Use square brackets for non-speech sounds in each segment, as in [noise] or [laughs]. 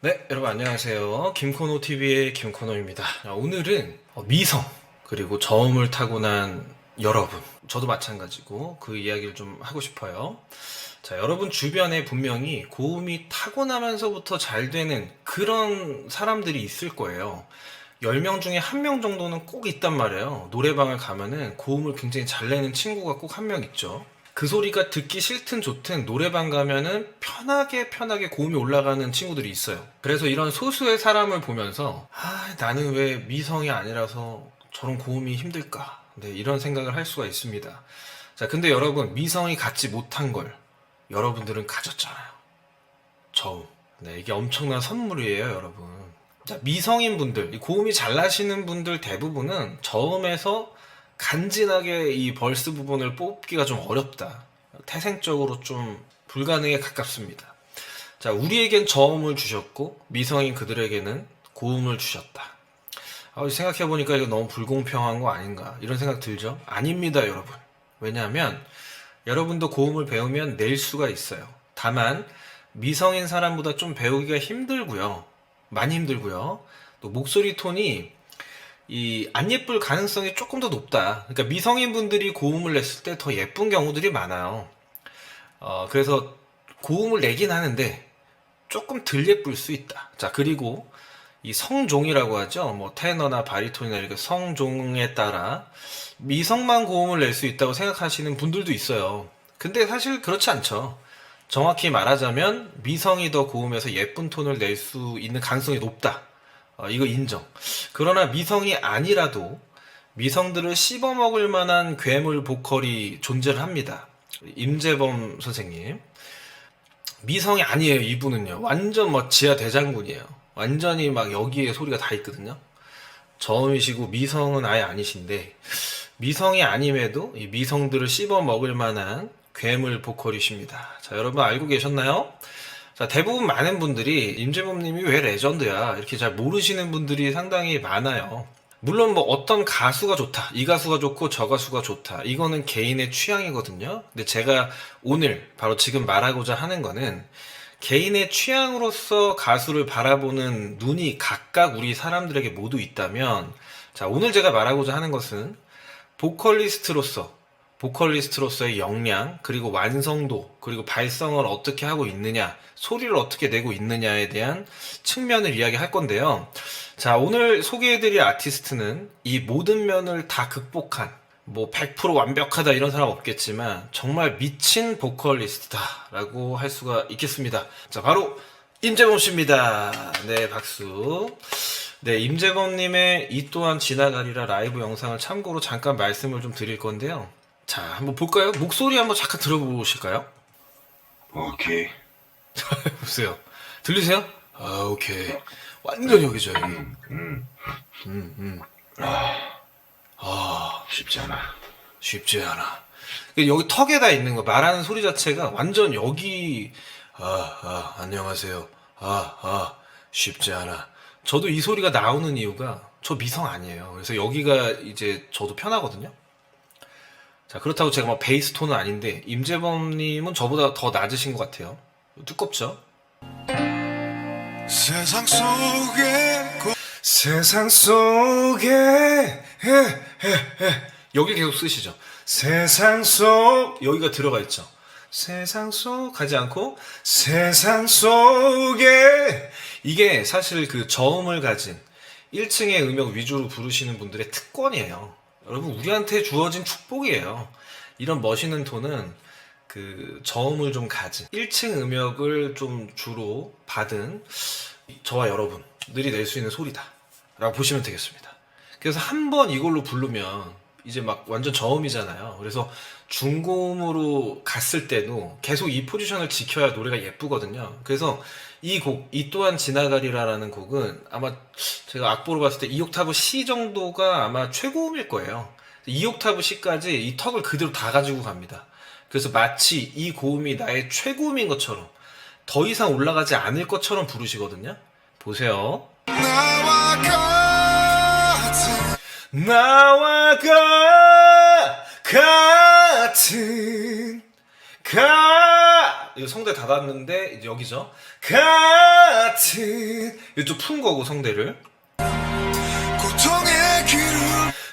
네, 여러분 안녕하세요. 김코노 TV의 김코노입니다. 자, 오늘은 어, 미성 그리고 저음을 타고난 여러분, 저도 마찬가지고 그 이야기를 좀 하고 싶어요. 자, 여러분 주변에 분명히 고음이 타고나면서부터 잘 되는 그런 사람들이 있을 거예요. 10명 중에 한 명 정도는 꼭 있단 말이에요. 노래방을 가면은 고음을 굉장히 잘 내는 친구가 꼭 한 명 있죠. 그 소리가 듣기 싫든 좋든 노래방 가면은 편하게 편하게 고음이 올라가는 친구들이 있어요. 그래서 이런 소수의 사람을 보면서 아, 나는 왜 미성이 아니라서 저런 고음이 힘들까? 네, 이런 생각을 할 수가 있습니다. 자, 근데 여러분 미성이 갖지 못한 걸 여러분들은 가졌잖아요. 저음. 네, 이게 엄청난 선물이에요, 여러분. 자, 미성인 분들, 이 고음이 잘 나시는 분들 대부분은 저음에서 간지나게 이 벌스 부분을 뽑기가 좀 어렵다. 태생적으로 좀 불가능에 가깝습니다. 자, 우리에겐 저음을 주셨고, 미성인 그들에게는 고음을 주셨다. 아, 생각해보니까 이거 너무 불공평한 거 아닌가, 이런 생각 들죠? 아닙니다, 여러분. 왜냐하면, 여러분도 고음을 배우면 낼 수가 있어요. 다만, 미성인 사람보다 좀 배우기가 힘들고요. 많이 힘들고요. 또 목소리 톤이 이 안 예쁠 가능성이 조금 더 높다. 그러니까 미성인 분들이 고음을 냈을 때 더 예쁜 경우들이 많아요. 어, 그래서 고음을 내긴 하는데 조금 덜 예쁠 수 있다. 자, 그리고 이 성종이라고 하죠. 뭐 테너나 바리톤이나 이렇게 성종에 따라 미성만 고음을 낼 수 있다고 생각하시는 분들도 있어요. 근데 사실 그렇지 않죠. 정확히 말하자면 미성이 더 고음에서 예쁜 톤을 낼 수 있는 가능성이 높다. 어, 이거 인정. 그러나 미성이 아니라도 미성들을 씹어먹을 만한 괴물 보컬이 존재를 합니다. 임재범 선생님. 미성이 아니에요, 이분은요. 완전 뭐 지하 대장군이에요. 완전히 막 여기에 소리가 다 있거든요. 저음이시고 미성은 아예 아니신데, 미성이 아님에도 이 미성들을 씹어 먹을 만한 괴물 보컬이십니다. 자, 여러분 알고 계셨나요? 자, 대부분 많은 분들이 임재범 님이 왜 레전드야? 이렇게 잘 모르시는 분들이 상당히 많아요. 물론 뭐 어떤 가수가 좋다. 이 가수가 좋고 저 가수가 좋다. 이거는 개인의 취향이거든요. 근데 제가 오늘 바로 지금 말하고자 하는 거는 개인의 취향으로서 가수를 바라보는 눈이 각각 우리 사람들에게 모두 있다면 자, 오늘 제가 말하고자 하는 것은 보컬리스트로서 보컬리스트로서의 역량, 그리고 완성도, 그리고 발성을 어떻게 하고 있느냐, 소리를 어떻게 내고 있느냐에 대한 측면을 이야기할 건데요. 자, 오늘 소개해드릴 아티스트는 이 모든 면을 다 극복한, 뭐 100% 완벽하다 이런 사람 없겠지만, 정말 미친 보컬리스트다라고 할 수가 있겠습니다. 자, 바로 임재범 씨입니다. 네, 박수. 네, 임재범님의 이 또한 지나가리라 라이브 영상을 참고로 잠깐 말씀을 좀 드릴 건데요. 자, 한번 볼까요? 목소리 한번 잠깐 들어보실까요? 오케이. [laughs] 보세요. 들리세요? 아, 오케이. 완전 여기죠, 여기. 음, 아, 쉽지 않아. 쉽지 않아. 여기 턱에다 있는 거, 말하는 소리 자체가 완전 여기, 아, 아, 안녕하세요. 아, 아, 쉽지 않아. 저도 이 소리가 나오는 이유가 저 미성 아니에요. 그래서 여기가 이제 저도 편하거든요. 자, 그렇다고 제가 막 베이스 톤은 아닌데, 임재범님은 저보다 더 낮으신 것 같아요. 두껍죠? 세상 속에 고... 세상 속에 에, 에, 에. 여기 계속 쓰시죠. 세상 속 여기가 들어가 있죠. 세상 속 가지 않고 세상 속에 이게 사실 그 저음을 가진 1층의 음역 위주로 부르시는 분들의 특권이에요. 여러분 우리한테 주어진 축복이에요. 이런 멋있는 톤은 그 저음을 좀 가진 1층 음역을 좀 주로 받은 저와 여러분들이 낼 수 있는 소리다. 라고 보시면 되겠습니다. 그래서 한 번 이걸로 부르면 이제 막 완전 저음이잖아요. 그래서 중고음으로 갔을 때도 계속 이 포지션을 지켜야 노래가 예쁘거든요. 그래서 이 곡, 이 또한 지나가리라라는 곡은 아마 제가 악보로 봤을 때 2옥타브 C 정도가 아마 최고음일 거예요 2옥타브 C까지 이 턱을 그대로 다 가지고 갑니다 그래서 마치 이 고음이 나의 최고음인 것처럼 더 이상 올라가지 않을 것처럼 부르시거든요. 보세요. 나와 같은 나와 가, 같은 가 이거 성대 닫았는데 이제 여기죠. 같은 이쪽 푼 거고 성대를 고통의 길을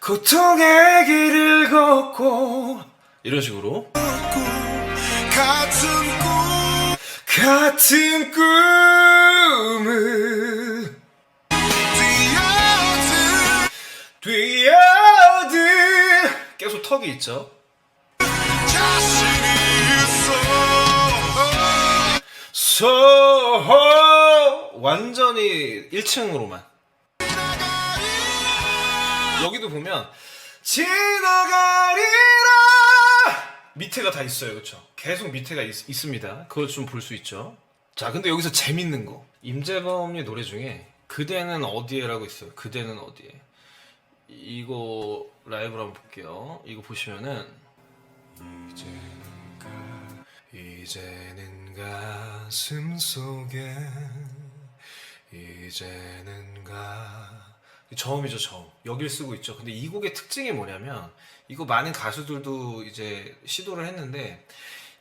고통의 길을 걷고 이런 식으로 같은 꿈 같은 꿈을 뛰어들 뛰어들 계속 턱이 있죠. 자신이 있어 소호! 완전히 1층으로만. 여기도 보면 지나가리라! 밑에가 다 있어요 그쵸? 계속 밑에가 있, 습니다. 그걸 좀 볼 수 있죠. 자 근데 여기서 재밌는 거. 임재범의 노래 중에 그대는 어디에라고 있어요. 그대는 어디에? 이거 라이브로 한번 볼게요. 이거 보시면은 이제가 이제는 가슴 속에 이제는 가 저음이죠 저음. 여길 쓰고 있죠. 근데 이 곡의 특징이 뭐냐면 이거 많은 가수들도 이제 시도를 했는데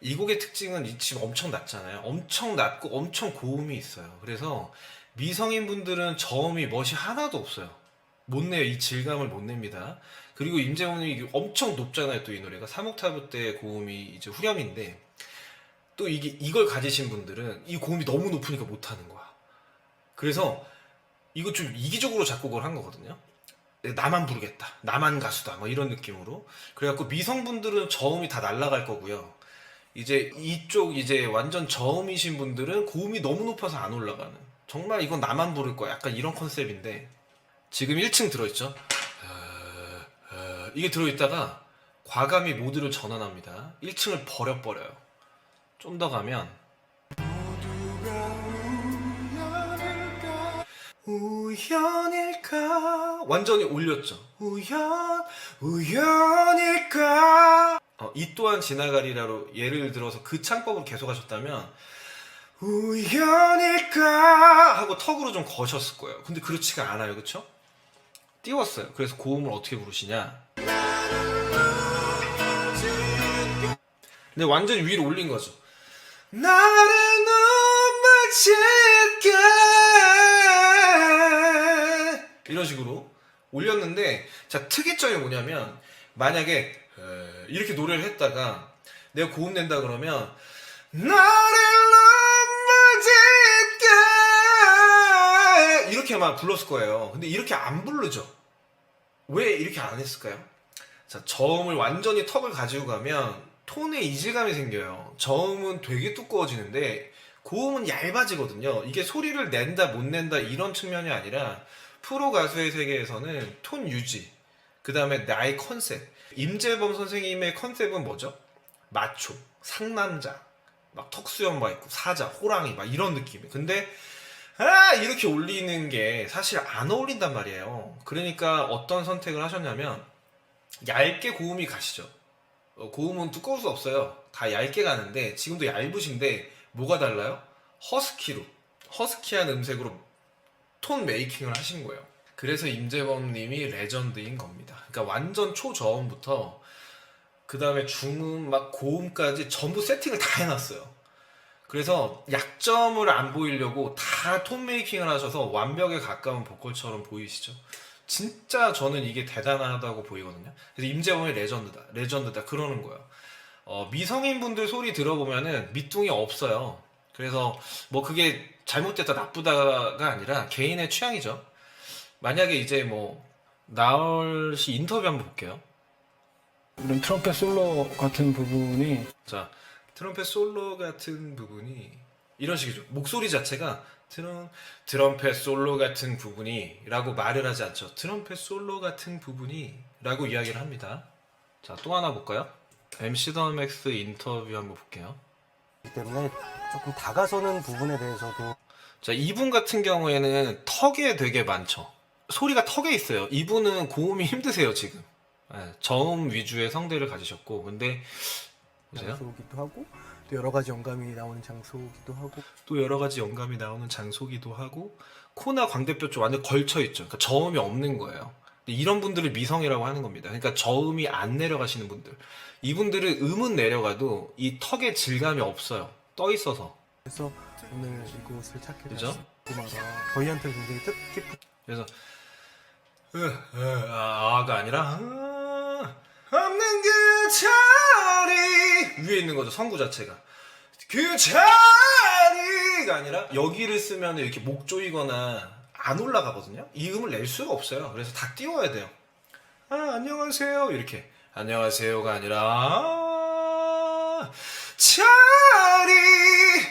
이 곡의 특징은 이 지금 엄청 낮잖아요. 엄청 낮고 엄청 고음이 있어요. 그래서 미성인 분들은 저음이 멋이 하나도 없어요. 못 내요. 이 질감을 못 냅니다. 그리고 임재범이 엄청 높잖아요 또 이 노래가. 3옥타브 때 고음이 이제 후렴인데 또 이게 이걸 가지신 분들은 이 고음이 너무 높으니까 못 하는 거야 그래서 이거 좀 이기적으로 작곡을 한 거거든요. 나만 부르겠다. 나만 가수다. 뭐 이런 느낌으로. 그래갖고 미성분들은 저음이 다 날아갈 거고요. 이제 이쪽 이제 완전 저음이신 분들은 고음이 너무 높아서 안 올라가는. 정말 이건 나만 부를 거야. 약간 이런 컨셉인데 지금 1층 들어있죠. 어, 어, 이게 들어있다가 과감히 모드를 전환합니다. 1층을 버려버려요. 좀 더 가면 우연일까? 완전히 올렸죠. 우연 우연일까? 어, 이 또한 지나가리라로 예를 들어서 그 창법을 계속 하셨다면 우연일까? 하고 턱으로 좀 거셨을 거예요. 근데 그렇지가 않아요. 그쵸? 띄웠어요. 그래서 고음을 어떻게 부르시냐? 근데 완전 위로 올린 거죠 나를 눈맞을게 이런 식으로 올렸는데 자 특이점이 뭐냐면 만약에 에, 이렇게 노래를 했다가 내가 고음 낸다 그러면 나를 눈맞을게 이렇게만 불렀을 거예요. 근데 이렇게 안 부르죠. 왜 이렇게 안 했을까요? 자 저음을 완전히 턱을 가지고 가면 톤에 이질감이 생겨요. 저음은 되게 두꺼워지는데 고음은 얇아지거든요. 이게 소리를 낸다 못 낸다 이런 측면이 아니라 프로 가수의 세계에서는 톤 유지, 그 다음에 나의 컨셉. 임재범 선생님의 컨셉은 뭐죠? 마초, 상남자, 막 턱수염 있고 사자, 호랑이 막 이런 느낌. 근데 아 이렇게 올리는 게 사실 안 어울린단 말이에요. 그러니까 어떤 선택을 하셨냐면 얇게 고음이 가시죠. 어, 고음은 두꺼울 수 없어요. 다 얇게 가는데 지금도 얇으신데 뭐가 달라요? 허스키로 허스키한 음색으로 톤 메이킹을 하신 거예요. 그래서 임재범님이 레전드인 겁니다. 그러니까 완전 초저음부터 그 다음에 중음 막 고음까지 전부 세팅을 다 해놨어요. 그래서 약점을 안 보이려고 다 톤 메이킹을 하셔서 완벽에 가까운 보컬처럼 보이시죠? 진짜 저는 이게 대단하다고 보이거든요. 그래서 임재범이 레전드다, 레전드다 그러는 거예요. 어, 미성인 분들 소리 들어보면은 밑둥이 없어요. 그래서 뭐 그게 잘못됐다 나쁘다가 아니라 개인의 취향이죠. 만약에 이제 뭐 나얼 씨 인터뷰 한번 볼게요. 이런 트럼펫 솔로 같은 부분이 자, 트럼펫 솔로 같은 부분이 이런 식이죠. 목소리 자체가 트럼, 트럼펫 솔로 같은 부분이 라고 말을 하지 않죠. 트럼펫 솔로 같은 부분이 라고 이야기를 합니다. 자, 또 하나 볼까요? MC 더 맥스 인터뷰 한번 볼게요. 때문에 조금 다가서는 부분에 대해서도 자, 이분 같은 경우에는 턱에 되게 많죠. 소리가 턱에 있어요. 이분은 고음이 힘드세요, 지금. 예, 저음 위주의 성대를 가지셨고, 근데, 보세요. 장소기도 하고 또 여러 가지 영감이 나오는 장소기도 하고 또 여러 가지 영감이 나오는 장소기도 하고 코나 광대뼈 쪽 완전 걸쳐 있죠. 그러니까 저음이 없는 거예요. 근데 이런 분들을 미성이라고 하는 겁니다. 그러니까 저음이 안 내려가시는 분들. 이분들은 음은 내려가도 이 턱의 질감이 없어요. 떠 있어서 그래서 오늘 이곳을 찾게 그죠? 되었습니다. 저희한테 굉장히 뜻깊은 그래서 으, 으, 아, 아가 아니라 아, 없는 그 자리 위에 있는 거죠 성구 자체가. 그 자리가 아니라 여기를 쓰면 이렇게 목 조이거나 안 올라가거든요? 이 음을 낼 수가 없어요. 그래서 다 띄워야 돼요. 아 안녕하세요. 이렇게. 안녕하세요가 아니라 아, 자리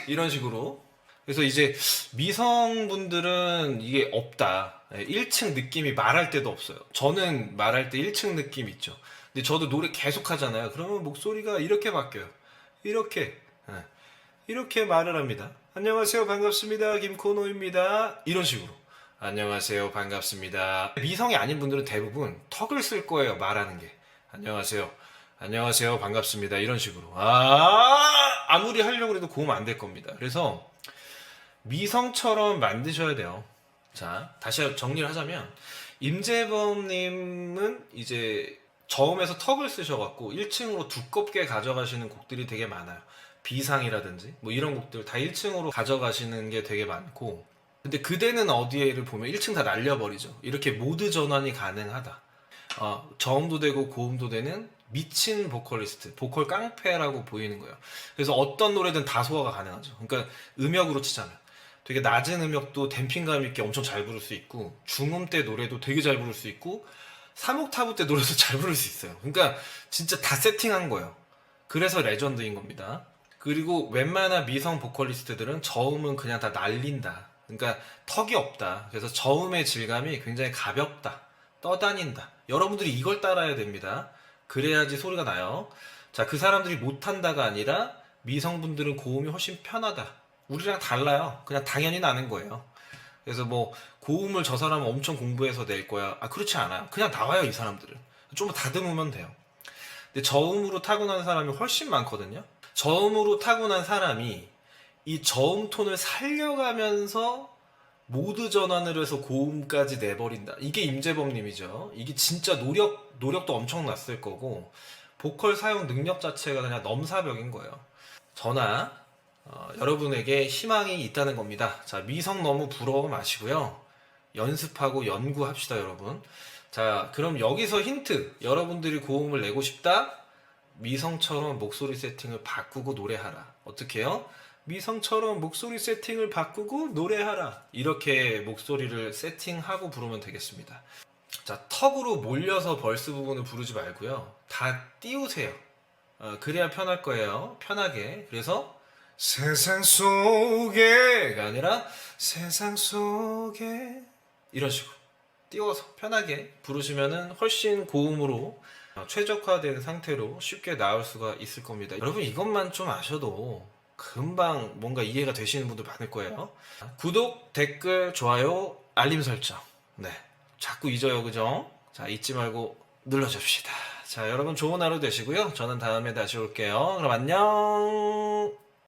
이런 식으로. 그래서 이제 미성분들은 이게 없다. 1층 느낌이 말할 때도 없어요. 저는 말할 때 1층 느낌 있죠. 근데 저도 노래 계속 하잖아요. 그러면 목소리가 이렇게 바뀌어요. 이렇게. 예. 이렇게 말을 합니다. 안녕하세요. 반갑습니다. 김코노입니다. 이런 식으로. 안녕하세요. 반갑습니다. 미성이 아닌 분들은 대부분 턱을 쓸 거예요. 말하는 게. 안녕하세요. 안녕하세요. 반갑습니다. 이런 식으로. 아, 아무리 하려고 해도 고음 안 될 겁니다. 그래서 미성처럼 만드셔야 돼요. 자, 다시 정리를 하자면 임재범 님은 이제 저음에서 턱을 쓰셔갖고 1층으로 두껍게 가져가시는 곡들이 되게 많아요. 비상이라든지 뭐 이런 곡들 다 1층으로 가져가시는 게 되게 많고 근데 그대는 어디에를 보면 1층 다 날려버리죠. 이렇게 모드 전환이 가능하다. 어, 저음도 되고 고음도 되는 미친 보컬리스트, 보컬 깡패라고 보이는 거예요. 그래서 어떤 노래든 다 소화가 가능하죠. 그러니까 음역으로 치잖아요. 되게 낮은 음역도 댐핑감 있게 엄청 잘 부를 수 있고 중음 때 노래도 되게 잘 부를 수 있고 3옥타브 때 노래도 [laughs] 잘 부를 수 있어요. 그러니까 진짜 다 세팅한 거예요. 그래서 레전드인 겁니다. 그리고 웬만한 미성 보컬리스트들은 저음은 그냥 다 날린다. 그러니까 턱이 없다. 그래서 저음의 질감이 굉장히 가볍다. 떠다닌다. 여러분들이 이걸 따라야 됩니다. 그래야지 소리가 나요. 자, 그 사람들이 못한다가 아니라 미성분들은 고음이 훨씬 편하다. 우리랑 달라요. 그냥 당연히 나는 거예요. 그래서 뭐 고음을 저 사람은 엄청 공부해서 낼 거야. 아 그렇지 않아요. 그냥 나와요 이 사람들은. 좀 다듬으면 돼요. 근데 저음으로 타고난 사람이 훨씬 많거든요. 저음으로 타고난 사람이 이 저음 톤을 살려가면서 모드 전환을 해서 고음까지 내버린다. 이게 임재범님이죠. 이게 진짜 노력 노력도 엄청났을 거고 보컬 사용 능력 자체가 그냥 넘사벽인 거예요. 저나 어, 여러분에게 희망이 있다는 겁니다. 자, 미성 너무 부러워 마시고요. 연습하고 연구합시다, 여러분. 자, 그럼 여기서 힌트. 여러분들이 고음을 내고 싶다? 미성처럼 목소리 세팅을 바꾸고 노래하라. 어떻게 해요? 미성처럼 목소리 세팅을 바꾸고 노래하라. 이렇게 목소리를 세팅하고 부르면 되겠습니다. 자, 턱으로 몰려서 벌스 부분을 부르지 말고요. 다 띄우세요. 어, 그래야 편할 거예요. 편하게. 그래서 세상 속에가 아니라 세상 속에 이런 식으로 띄워서 편하게 부르시면은 훨씬 고음으로 어, 최적화된 상태로 쉽게 나올 수가 있을 겁니다. 여러분 이것만 좀 아셔도 금방 뭔가 이해가 되시는 분들 많을 거예요. 구독, 댓글, 좋아요, 알림 설정. 네. 자꾸 잊어요, 그죠? 자, 잊지 말고 눌러줍시다. 자, 여러분 좋은 하루 되시고요. 저는 다음에 다시 올게요. 그럼 안녕!